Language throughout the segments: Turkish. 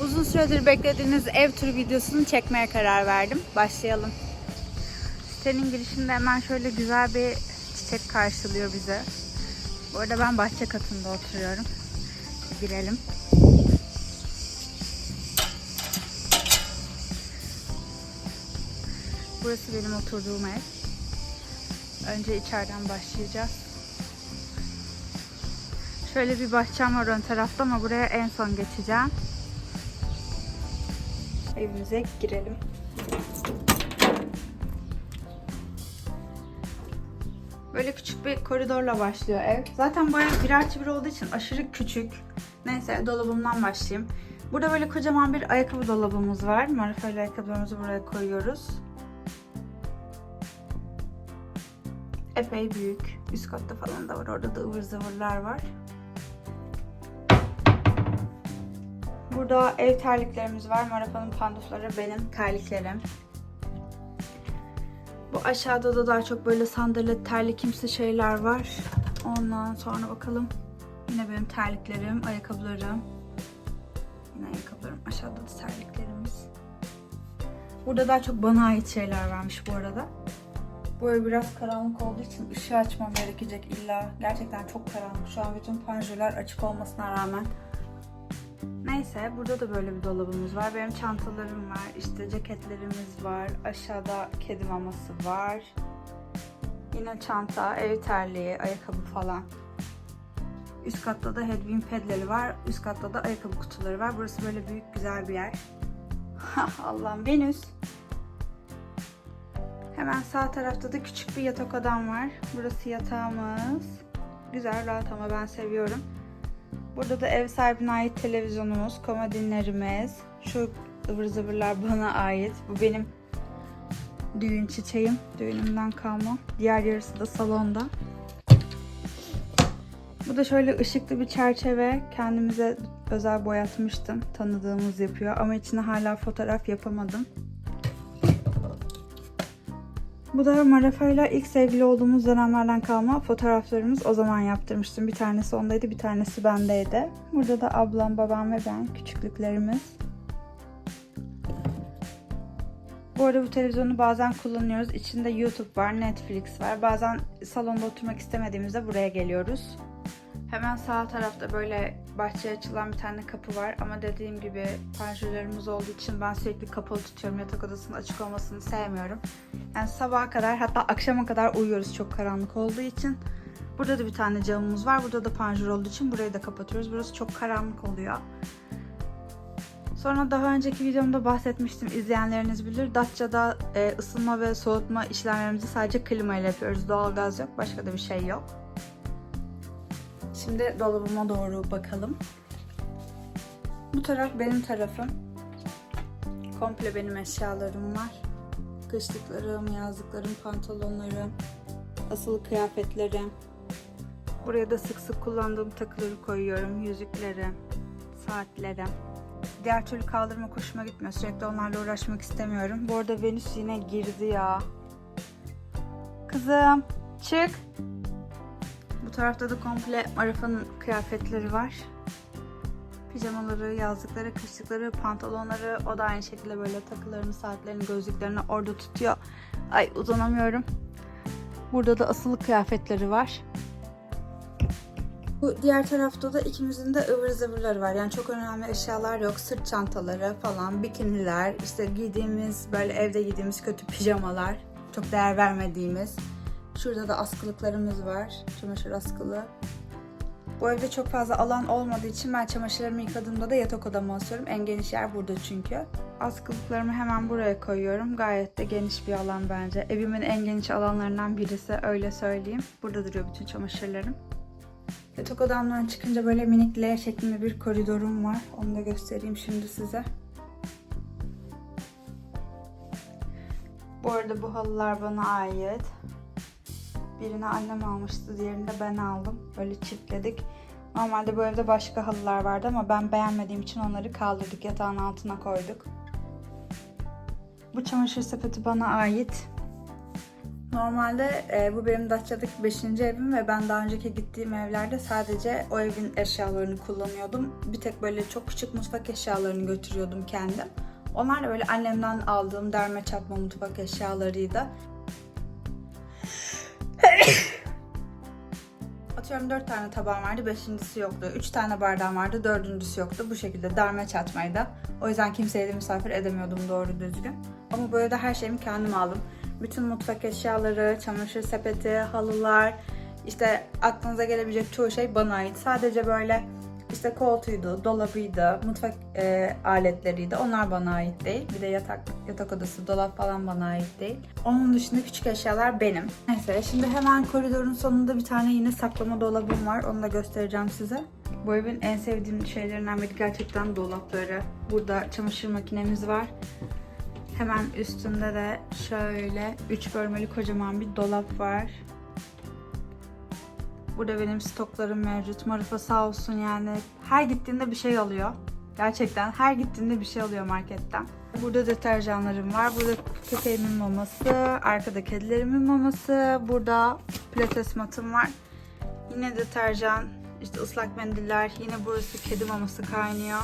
Uzun süredir beklediğiniz ev turu videosunu çekmeye karar verdim. Başlayalım. Sitenin girişinde hemen şöyle güzel bir çiçek karşılıyor bizi. Bu arada ben bahçe katında oturuyorum. Girelim. Burası benim oturduğum ev. Önce içeriden başlayacağız. Şöyle bir bahçem var ön tarafta ama buraya en son geçeceğim. Evimize girelim. Böyle küçük bir koridorla başlıyor ev. Zaten bu ev bir artı bir olduğu için aşırı küçük. Neyse dolabımdan başlayayım. Burada böyle kocaman bir ayakkabı dolabımız var. Marifayla ayakkabılarımızı buraya koyuyoruz. Epey büyük. Üst katta falan da var. Orada da ıvır zıvırlar var. Burada ev terliklerimiz var. Marafa'nın pandufları benim terliklerim. Bu aşağıda da daha çok böyle sandalet terlikimsi şeyler var. Ondan sonra bakalım. Yine benim terliklerim, ayakkabılarım. Yine ayakkabılarım. Aşağıda da terliklerimiz. Burada daha çok bana ait şeyler varmış bu arada. Bu biraz karanlık olduğu için ışığı açmam gerekecek illa. Gerçekten çok karanlık. Şu an bütün panjurlar açık olmasına rağmen. Neyse burada da böyle bir dolabımız var. Benim çantalarım var. işte ceketlerimiz var. Aşağıda kedi maması var. Yine çanta, ev terliği, ayakkabı falan. Üst katta da Hedwig pedleri var. Üst katta da ayakkabı kutuları var. Burası böyle büyük güzel bir yer. Allah'ım Venüs. Hemen sağ tarafta da küçük bir yatak odam var. Burası yatağımız. Güzel, rahat ama ben seviyorum. Burada da ev sahibine ait televizyonumuz, komodinlerimiz. Şu ıvır zıvırlar bana ait. Bu benim düğün çiçeğim. Düğünümden kalma. Diğer yarısı da salonda. Bu da şöyle ışıklı bir çerçeve. Kendimize özel boyatmıştım. Tanıdığımız yapıyor. Ama içine hala fotoğraf yapamadım. Bu da Marafa'yla ilk sevgili olduğumuz dönemlerden kalma fotoğraflarımız. O zaman yaptırmıştım. Bir tanesi ondaydı, bir tanesi bendeydi. Burada da ablam, babam ve ben küçüklüklerimiz. Bu arada bu televizyonu bazen kullanıyoruz. İçinde YouTube var, Netflix var. Bazen salonda oturmak istemediğimizde buraya geliyoruz. Hemen sağ tarafta böyle bahçeye açılan bir tane kapı var ama dediğim gibi panjurlarımız olduğu için ben sürekli kapalı tutuyorum. Yatak odasının açık olmasını sevmiyorum. Yani sabaha kadar hatta akşama kadar uyuyoruz çok karanlık olduğu için. Burada da bir tane camımız var. Burada da panjur olduğu için burayı da kapatıyoruz. Burası çok karanlık oluyor. Sonra daha önceki videomda bahsetmiştim. izleyenleriniz bilir. Datça'da e, ısınma ve soğutma işlemlerimizi sadece klima ile yapıyoruz. Doğalgaz yok. Başka da bir şey yok. Şimdi dolabıma doğru bakalım. Bu taraf benim tarafım. Komple benim eşyalarım var. Kışlıklarım, yazlıklarım, pantolonlarım, asılı kıyafetlerim. Buraya da sık sık kullandığım takıları koyuyorum. Yüzüklerim, saatlerim. Diğer türlü kaldırma hoşuma gitmiyor. Sürekli onlarla uğraşmak istemiyorum. Bu arada Venüs yine girdi ya. Kızım çık. Tarafta da komple Marifa'nın kıyafetleri var. Pijamaları, yazlıkları, kışlıkları, pantolonları. O da aynı şekilde böyle takılarını, saatlerini, gözlüklerini orada tutuyor. Ay uzanamıyorum. Burada da asılı kıyafetleri var. Bu diğer tarafta da ikimizin de ıvır zıvırları var. Yani çok önemli eşyalar yok. Sırt çantaları falan, bikiniler, işte giydiğimiz böyle evde giydiğimiz kötü pijamalar. Çok değer vermediğimiz. Şurada da askılıklarımız var. Çamaşır askılı. Bu evde çok fazla alan olmadığı için ben çamaşırlarımı yıkadığımda da yatak odama asıyorum. En geniş yer burada çünkü. Askılıklarımı hemen buraya koyuyorum. Gayet de geniş bir alan bence. Evimin en geniş alanlarından birisi öyle söyleyeyim. Burada duruyor bütün çamaşırlarım. Yatak odamdan çıkınca böyle minik L şeklinde bir koridorum var. Onu da göstereyim şimdi size. Bu arada bu halılar bana ait. Birini annem almıştı, diğerini de ben aldım. Böyle çiftledik. Normalde bu evde başka halılar vardı ama ben beğenmediğim için onları kaldırdık. Yatağın altına koyduk. Bu çamaşır sepeti bana ait. Normalde e, bu benim Datça'daki 5. evim ve ben daha önceki gittiğim evlerde sadece o evin eşyalarını kullanıyordum. Bir tek böyle çok küçük mutfak eşyalarını götürüyordum kendim. Onlar da böyle annemden aldığım derme çatma mutfak eşyalarıydı. Atıyorum 4 tane tabağım vardı, beşincisi yoktu. 3 tane bardağım vardı, dördüncüsü yoktu. Bu şekilde derme çatmaydı. O yüzden kimseye de misafir edemiyordum doğru düzgün. Ama böyle de her şeyimi kendim aldım. Bütün mutfak eşyaları, çamaşır sepeti, halılar, işte aklınıza gelebilecek çoğu şey bana ait. Sadece böyle işte koltuğuydu, dolabıydı, mutfak e, aletleriydi. Onlar bana ait değil. Bir de yatak yatak odası, dolap falan bana ait değil. Onun dışında küçük eşyalar benim. Neyse şimdi hemen koridorun sonunda bir tane yine saklama dolabım var. Onu da göstereceğim size. Bu evin en sevdiğim şeylerinden biri gerçekten dolapları. Burada çamaşır makinemiz var. Hemen üstünde de şöyle 3 bölmeli kocaman bir dolap var. Burada benim stoklarım mevcut. Marifa sağ olsun yani her gittiğinde bir şey alıyor. Gerçekten her gittiğinde bir şey alıyor marketten. Burada deterjanlarım var. Burada köpeğimin maması, arkada kedilerimin maması, burada pilates matım var. Yine deterjan, işte ıslak mendiller, yine burası kedi maması kaynıyor.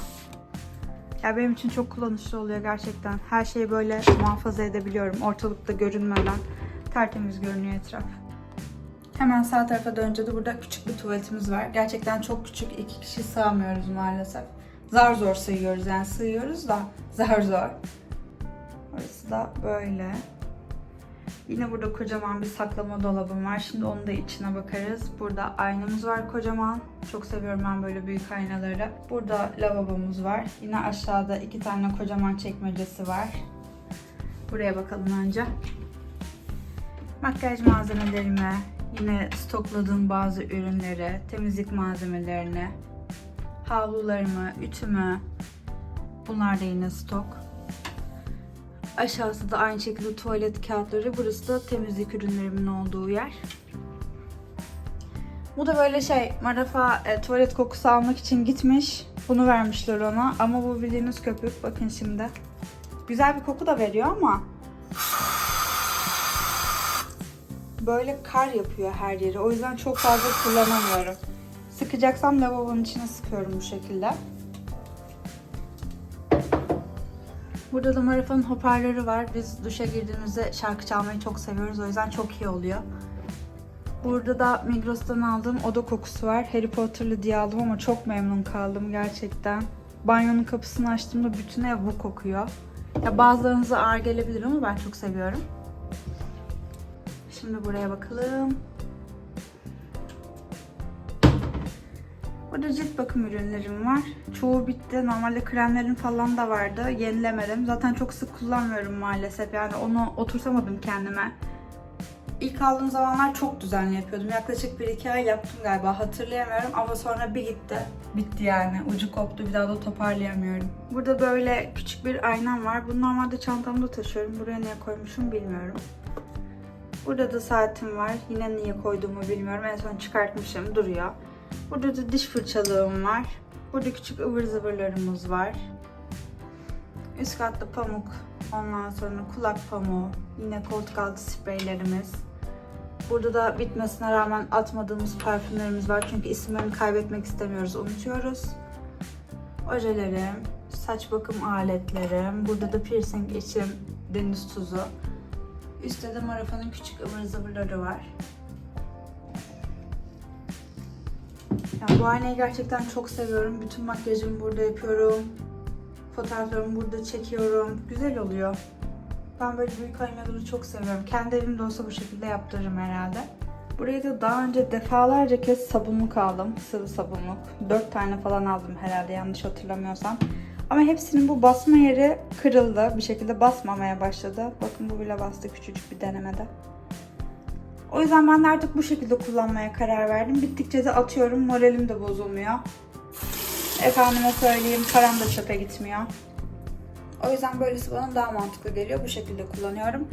Ya benim için çok kullanışlı oluyor gerçekten. Her şeyi böyle muhafaza edebiliyorum. Ortalıkta görünmeden tertemiz görünüyor etraf. Hemen sağ tarafa dönünce de burada küçük bir tuvaletimiz var. Gerçekten çok küçük. iki kişi sığamıyoruz maalesef. Zar zor sığıyoruz yani sığıyoruz da zar zor. Orası da böyle. Yine burada kocaman bir saklama dolabım var. Şimdi onun da içine bakarız. Burada aynamız var kocaman. Çok seviyorum ben böyle büyük aynaları. Burada lavabomuz var. Yine aşağıda iki tane kocaman çekmecesi var. Buraya bakalım önce. Makyaj malzemelerimi, yine stokladığım bazı ürünleri, temizlik malzemelerini, havlularımı, ütümü. Bunlar da yine stok. Aşağısı da aynı şekilde tuvalet kağıtları. Burası da temizlik ürünlerimin olduğu yer. Bu da böyle şey, Marafa e, tuvalet kokusu almak için gitmiş. Bunu vermişler ona. Ama bu bildiğiniz köpük. Bakın şimdi. Güzel bir koku da veriyor ama böyle kar yapıyor her yeri. O yüzden çok fazla kullanamıyorum. Sıkacaksam lavabonun içine sıkıyorum bu şekilde. Burada da Marafa'nın hoparlörü var. Biz duşa girdiğimizde şarkı çalmayı çok seviyoruz. O yüzden çok iyi oluyor. Burada da Migros'tan aldığım oda kokusu var. Harry Potter'lı diye aldım ama çok memnun kaldım gerçekten. Banyonun kapısını açtığımda bütün ev bu kokuyor. Ya bazılarınıza ağır gelebilir ama ben çok seviyorum. Şimdi buraya bakalım. Burada cilt bakım ürünlerim var. Çoğu bitti. Normalde kremlerim falan da vardı. Yenilemedim. Zaten çok sık kullanmıyorum maalesef. Yani onu oturtamadım kendime. İlk aldığım zamanlar çok düzenli yapıyordum. Yaklaşık 1-2 ay yaptım galiba. Hatırlayamıyorum ama sonra bir gitti. Bitti yani. Ucu koptu. Bir daha da toparlayamıyorum. Burada böyle küçük bir aynam var. Bunu normalde çantamda taşıyorum. Buraya niye koymuşum bilmiyorum. Burada da saatim var. Yine niye koyduğumu bilmiyorum. En son çıkartmışım. Duruyor. Burada da diş fırçalığım var. Burada küçük ıvır zıvırlarımız var. Üst katta pamuk. Ondan sonra kulak pamuğu. Yine koltuk altı spreylerimiz. Burada da bitmesine rağmen atmadığımız parfümlerimiz var. Çünkü isimlerini kaybetmek istemiyoruz. Unutuyoruz. Ojelerim. Saç bakım aletlerim. Burada da piercing için deniz tuzu. Üstte de Marafa'nın küçük ıvır zıvırları var. Yani bu aynayı gerçekten çok seviyorum. Bütün makyajımı burada yapıyorum. Fotoğraflarımı burada çekiyorum. Güzel oluyor. Ben böyle büyük aynaları çok seviyorum. Kendi evimde olsa bu şekilde yaptırırım herhalde. Buraya da daha önce defalarca kez sabunluk aldım. Sıvı sabunluk. 4 tane falan aldım herhalde yanlış hatırlamıyorsam. Ama hepsinin bu basma yeri kırıldı. Bir şekilde basmamaya başladı. Bakın bu bile bastı küçücük bir denemede. O yüzden ben de artık bu şekilde kullanmaya karar verdim. Bittikçe de atıyorum. Moralim de bozulmuyor. Efendime söyleyeyim param da çöpe gitmiyor. O yüzden böylesi bana daha mantıklı geliyor. Bu şekilde kullanıyorum.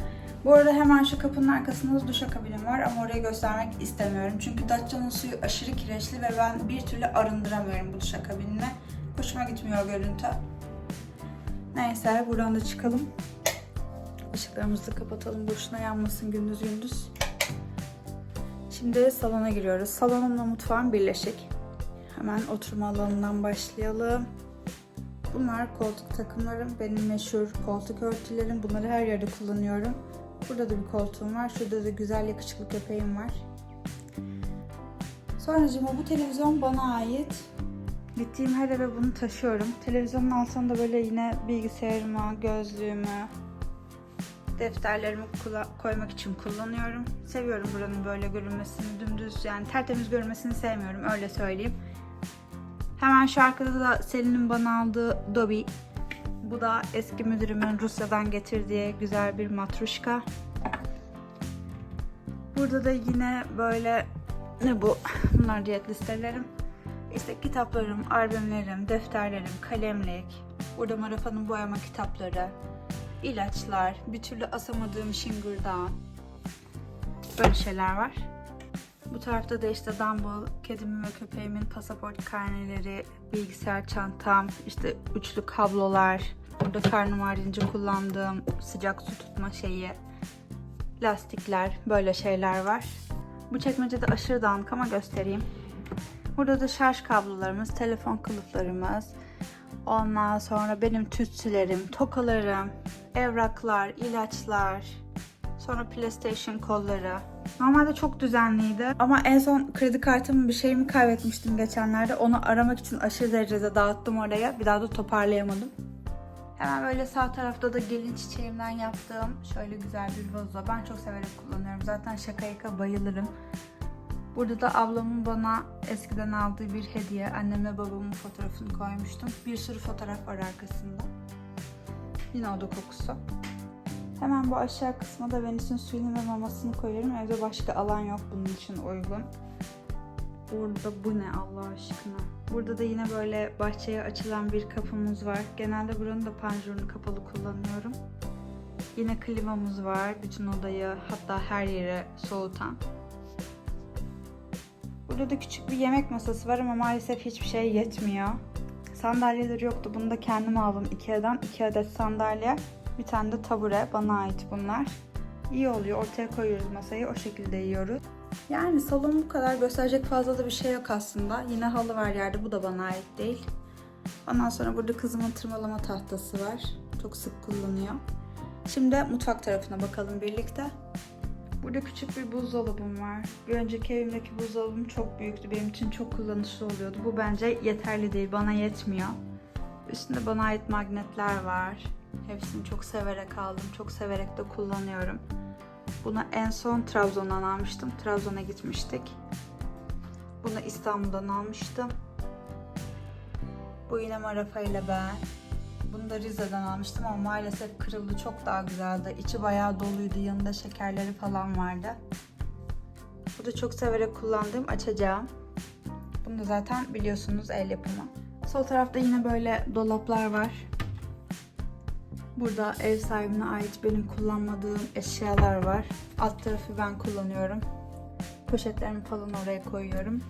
Bu arada hemen şu kapının arkasında duşakabinim var ama orayı göstermek istemiyorum. Çünkü Datça'nın suyu aşırı kireçli ve ben bir türlü arındıramıyorum bu duşakabinle. Hoşuma gitmiyor görüntü. Neyse buradan da çıkalım. Işıklarımızı kapatalım. Boşuna yanmasın gündüz gündüz. Şimdi salona giriyoruz. Salonumla mutfağım birleşik. Hemen oturma alanından başlayalım. Bunlar koltuk takımlarım. Benim meşhur koltuk örtülerim. Bunları her yerde kullanıyorum. Burada da bir koltuğum var. Şurada da güzel yakışıklı köpeğim var. Sonracığıma bu televizyon bana ait. Gittiğim her eve bunu taşıyorum. Televizyonun altında böyle yine bilgisayarımı, gözlüğümü, defterlerimi koymak için kullanıyorum. Seviyorum buranın böyle görünmesini, dümdüz yani tertemiz görünmesini sevmiyorum öyle söyleyeyim. Hemen şu arkada da Selin'in bana aldığı Dobby. Bu da eski müdürümün Rusya'dan getirdiği güzel bir matruşka. Burada da yine böyle ne bu? Bunlar diyet listelerim. İşte kitaplarım, albümlerim, defterlerim, kalemlik. Burada Marafa'nın boyama kitapları, ilaçlar, bir türlü asamadığım şıngırdağ. Böyle şeyler var. Bu tarafta da işte Dumble, kedimin ve köpeğimin pasaport karneleri, bilgisayar çantam, işte üçlü kablolar, burada karnım ağrıyınca kullandığım sıcak su tutma şeyi, lastikler, böyle şeyler var. Bu çekmecede aşırı dağınık ama göstereyim. Burada da şarj kablolarımız, telefon kılıflarımız, ondan sonra benim tütsülerim, tokalarım, evraklar, ilaçlar, sonra PlayStation kolları. Normalde çok düzenliydi ama en son kredi kartımın bir şeyimi kaybetmiştim geçenlerde. Onu aramak için aşırı derecede dağıttım oraya. Bir daha da toparlayamadım. Hemen böyle sağ tarafta da gelin çiçeğimden yaptığım şöyle güzel bir vazo. Ben çok severek kullanıyorum. Zaten şaka yaka bayılırım. Burada da ablamın bana eskiden aldığı bir hediye. Annemle babamın fotoğrafını koymuştum. Bir sürü fotoğraf var arkasında. Yine oda kokusu. Hemen bu aşağı kısma da Venüs'ün suyunu ve mamasını koyuyorum. Evde başka alan yok bunun için uygun. Burada bu ne Allah aşkına? Burada da yine böyle bahçeye açılan bir kapımız var. Genelde buranın da panjurunu kapalı kullanıyorum. Yine klimamız var. Bütün odayı hatta her yere soğutan. Burada da küçük bir yemek masası var ama maalesef hiçbir şey yetmiyor. Sandalyeleri yoktu. Bunu da kendim aldım Ikea'dan. iki adet sandalye. Bir tane de tabure. Bana ait bunlar. İyi oluyor. Ortaya koyuyoruz masayı. O şekilde yiyoruz. Yani salon bu kadar. Gösterecek fazla da bir şey yok aslında. Yine halı var yerde. Bu da bana ait değil. Ondan sonra burada kızımın tırmalama tahtası var. Çok sık kullanıyor. Şimdi mutfak tarafına bakalım birlikte. Burada küçük bir buzdolabım var. Bir önceki evimdeki buzdolabım çok büyüktü. Benim için çok kullanışlı oluyordu. Bu bence yeterli değil. Bana yetmiyor. Üstünde bana ait magnetler var. Hepsini çok severek aldım. Çok severek de kullanıyorum. Bunu en son Trabzon'dan almıştım. Trabzon'a gitmiştik. Bunu İstanbul'dan almıştım. Bu yine Marafa ile ben. Bunu da Rize'den almıştım ama maalesef kırıldı. Çok daha güzeldi. İçi bayağı doluydu. Yanında şekerleri falan vardı. Bu da çok severek kullandığım açacağım. Bunu da zaten biliyorsunuz el yapımı. Sol tarafta yine böyle dolaplar var. Burada ev sahibine ait benim kullanmadığım eşyalar var. Alt tarafı ben kullanıyorum. Poşetlerimi falan oraya koyuyorum.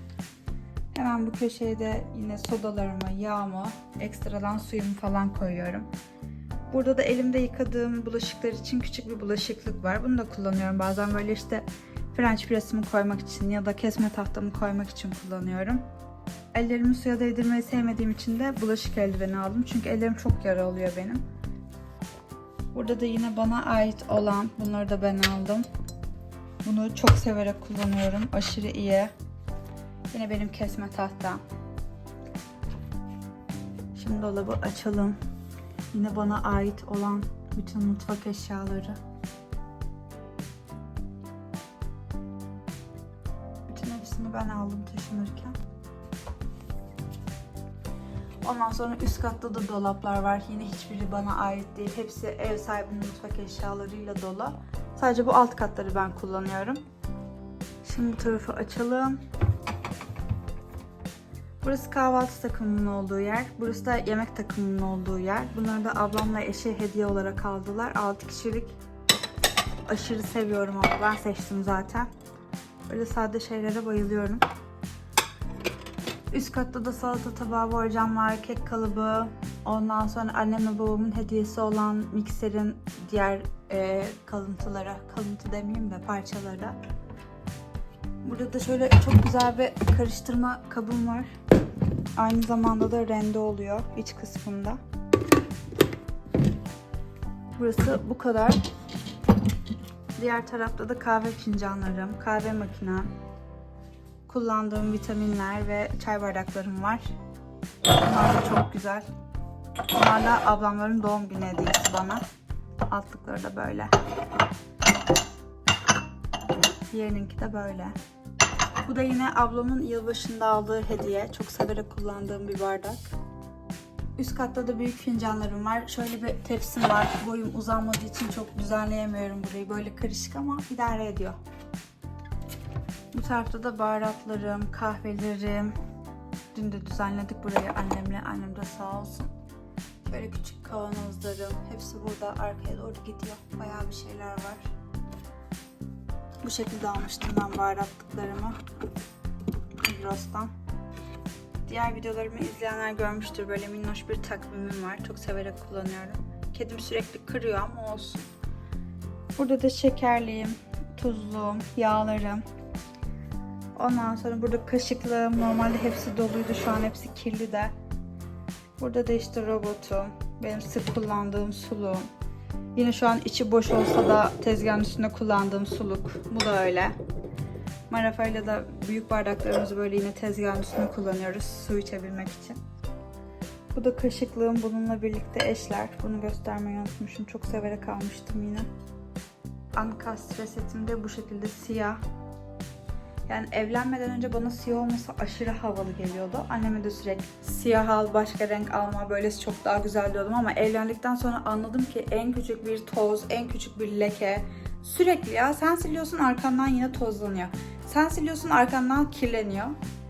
Hemen bu köşeye de yine sodalarımı, yağımı, ekstradan suyumu falan koyuyorum. Burada da elimde yıkadığım bulaşıklar için küçük bir bulaşıklık var. Bunu da kullanıyorum. Bazen böyle işte French press'imi koymak için ya da kesme tahtamı koymak için kullanıyorum. Ellerimi suya değdirmeyi sevmediğim için de bulaşık eldiveni aldım. Çünkü ellerim çok yara oluyor benim. Burada da yine bana ait olan bunları da ben aldım. Bunu çok severek kullanıyorum. Aşırı iyi. Yine benim kesme tahtam. Şimdi dolabı açalım. Yine bana ait olan bütün mutfak eşyaları. Bütün hepsini ben aldım taşınırken. Ondan sonra üst katta da dolaplar var. Yine hiçbiri bana ait değil. Hepsi ev sahibinin mutfak eşyalarıyla dolu. Sadece bu alt katları ben kullanıyorum. Şimdi bu tarafı açalım. Burası kahvaltı takımının olduğu yer. Burası da yemek takımının olduğu yer. Bunları da ablamla eşi hediye olarak aldılar. 6 kişilik. Aşırı seviyorum ama ben seçtim zaten. Böyle sade şeylere bayılıyorum. Üst katta da salata tabağı, borcam var, kek kalıbı. Ondan sonra annemle babamın hediyesi olan mikserin diğer e, kalıntılara, kalıntı demeyeyim de parçalara. Burada da şöyle çok güzel bir karıştırma kabım var. Aynı zamanda da rende oluyor iç kısmında. Burası bu kadar. Diğer tarafta da kahve fincanlarım, kahve makinem, kullandığım vitaminler ve çay bardaklarım var. Bunlar da çok güzel. Bunlar da ablamların doğum günü hediyesi bana. Altlıkları da böyle. Diğerininki de böyle. Bu da yine ablamın yılbaşında aldığı hediye. Çok severek kullandığım bir bardak. Üst katta da büyük fincanlarım var. Şöyle bir tepsim var. Boyum uzanmadığı için çok düzenleyemiyorum burayı. Böyle karışık ama idare ediyor. Bu tarafta da baharatlarım, kahvelerim. Dün de düzenledik burayı annemle. Annem de sağ olsun. Böyle küçük kavanozlarım. Hepsi burada arkaya doğru gidiyor. Bayağı bir şeyler var. Bu şekilde almıştım ben baharatlıklarımı. Migros'tan. Diğer videolarımı izleyenler görmüştür. Böyle minnoş bir takvimim var. Çok severek kullanıyorum. Kedim sürekli kırıyor ama olsun. Burada da şekerliyim, tuzluğum, yağlarım. Ondan sonra burada kaşıklığım. Normalde hepsi doluydu. Şu an hepsi kirli de. Burada da işte robotum. Benim sık kullandığım suluğum. Yine şu an içi boş olsa da tezgahın üstünde kullandığım suluk. Bu da öyle. Marafayla da büyük bardaklarımızı böyle yine tezgahın üstünde kullanıyoruz su içebilmek için. Bu da kaşıklığım bununla birlikte eşler. Bunu göstermeyi unutmuşum. Çok severek almıştım yine. Ankastre setim de bu şekilde siyah. Yani evlenmeden önce bana siyah olması aşırı havalı geliyordu. Anneme de sürekli siyah al, başka renk alma, böylesi çok daha güzel diyordum ama evlendikten sonra anladım ki en küçük bir toz, en küçük bir leke sürekli ya sen siliyorsun arkandan yine tozlanıyor. Sen siliyorsun arkandan kirleniyor.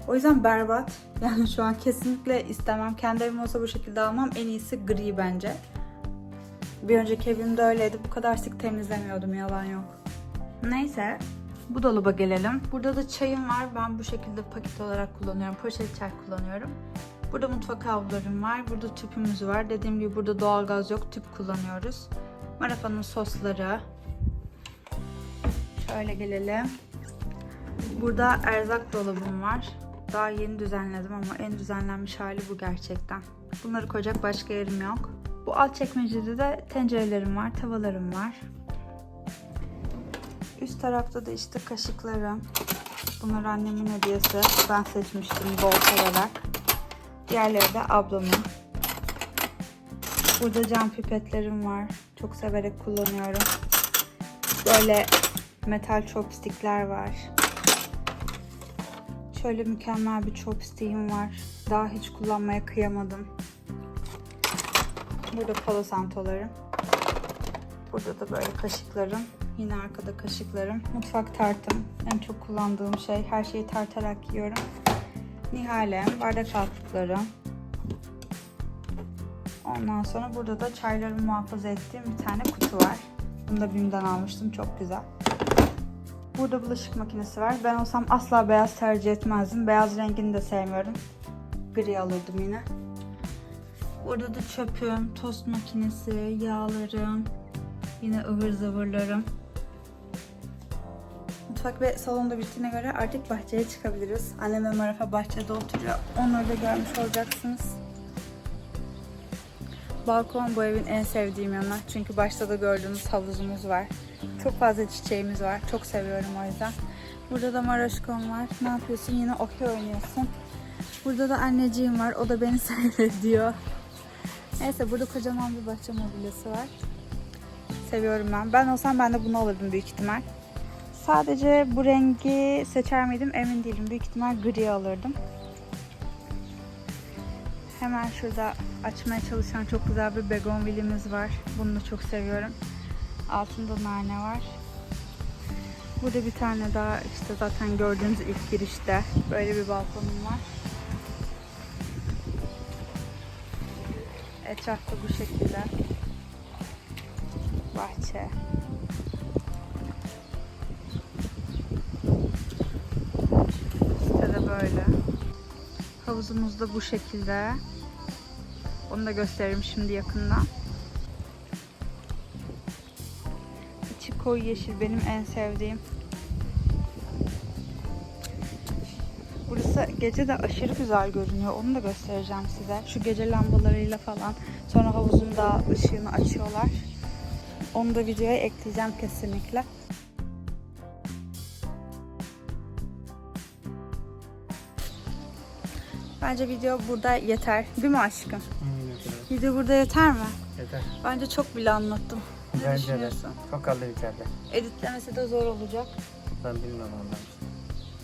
O yüzden berbat. Yani şu an kesinlikle istemem. Kendi evim olsa bu şekilde almam. En iyisi gri bence. Bir önceki evimde öyleydi. Bu kadar sık temizlemiyordum yalan yok. Neyse bu dolaba gelelim. Burada da çayım var. Ben bu şekilde paket olarak kullanıyorum. Poşet çay kullanıyorum. Burada mutfak havlularım var. Burada tüpümüz var. Dediğim gibi burada doğalgaz yok. Tüp kullanıyoruz. Marafanın sosları. Şöyle gelelim. Burada erzak dolabım var. Daha yeni düzenledim ama en düzenlenmiş hali bu gerçekten. Bunları koyacak başka yerim yok. Bu alt çekmecede de tencerelerim var, tavalarım var. Üst tarafta da işte kaşıklarım. Bunlar annemin hediyesi. Ben seçmiştim bol severek. Diğerleri de ablamın. Burada cam pipetlerim var. Çok severek kullanıyorum. Böyle metal chopstickler var. Şöyle mükemmel bir chopstick'im var. Daha hiç kullanmaya kıyamadım. Burada palo santolarım. Burada da böyle kaşıklarım. Yine arkada kaşıklarım. Mutfak tartım. En çok kullandığım şey. Her şeyi tartarak yiyorum. Nihalem. Bardak altlıklarım. Ondan sonra burada da çaylarımı muhafaza ettiğim bir tane kutu var. Bunu da BİM'den almıştım. Çok güzel. Burada bulaşık makinesi var. Ben olsam asla beyaz tercih etmezdim. Beyaz rengini de sevmiyorum. Gri alırdım yine. Burada da çöpüm, tost makinesi, yağlarım, yine ıvır zıvırlarım. Mutfak ve salonda bittiğine göre artık bahçeye çıkabiliriz. Annem ve Marafa bahçede oturuyor. Onları da görmüş olacaksınız. Balkon bu evin en sevdiğim yanı. Çünkü başta da gördüğünüz havuzumuz var. Çok fazla çiçeğimiz var. Çok seviyorum o yüzden. Burada da Maraşkon var. Ne yapıyorsun? Yine okey oynuyorsun. Burada da anneciğim var. O da beni seyrediyor. Neyse burada kocaman bir bahçe mobilyası var. Seviyorum ben. Ben olsam ben de bunu alırdım büyük ihtimal. Sadece bu rengi seçer miydim emin değilim. Büyük ihtimal gri alırdım. Hemen şurada açmaya çalışan çok güzel bir begonvilimiz var. Bunu da çok seviyorum. Altında nane var. Burada bir tane daha işte zaten gördüğünüz ilk girişte böyle bir balkonum var. Etrafta bu şekilde. Bahçe. Havuzumuz da bu şekilde. Onu da gösteririm şimdi yakından. İçi koyu yeşil benim en sevdiğim. Burası gece de aşırı güzel görünüyor. Onu da göstereceğim size. Şu gece lambalarıyla falan. Sonra havuzun da ışığını açıyorlar. Onu da videoya ekleyeceğim kesinlikle. Bence video burada yeter. Değil mi aşkım? Video burada yeter mi? Yeter. Bence çok bile anlattım. Ne Bence de. düşünüyorsun? Çok kaldı içeride. Editlemesi de zor olacak. Ben bilmiyorum ondan.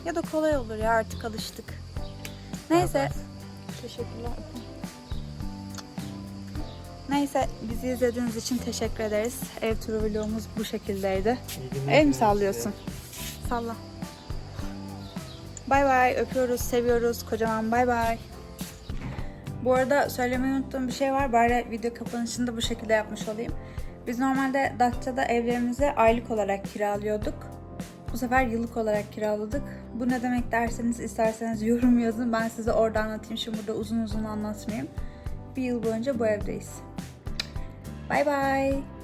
Ya da kolay olur ya artık alıştık. Neyse. Teşekkürler. Neyse bizi izlediğiniz için teşekkür ederiz. Ev turu vlogumuz bu şekildeydi. El mi sallıyorsun? Salla. Bay bay. Öpüyoruz, seviyoruz. Kocaman bay bay. Bu arada söylemeyi unuttuğum bir şey var. Bari video kapanışını da bu şekilde yapmış olayım. Biz normalde Datça'da evlerimizi aylık olarak kiralıyorduk. Bu sefer yıllık olarak kiraladık. Bu ne demek derseniz isterseniz yorum yazın. Ben size orada anlatayım. Şimdi burada uzun uzun anlatmayayım. Bir yıl boyunca bu evdeyiz. Bay bay.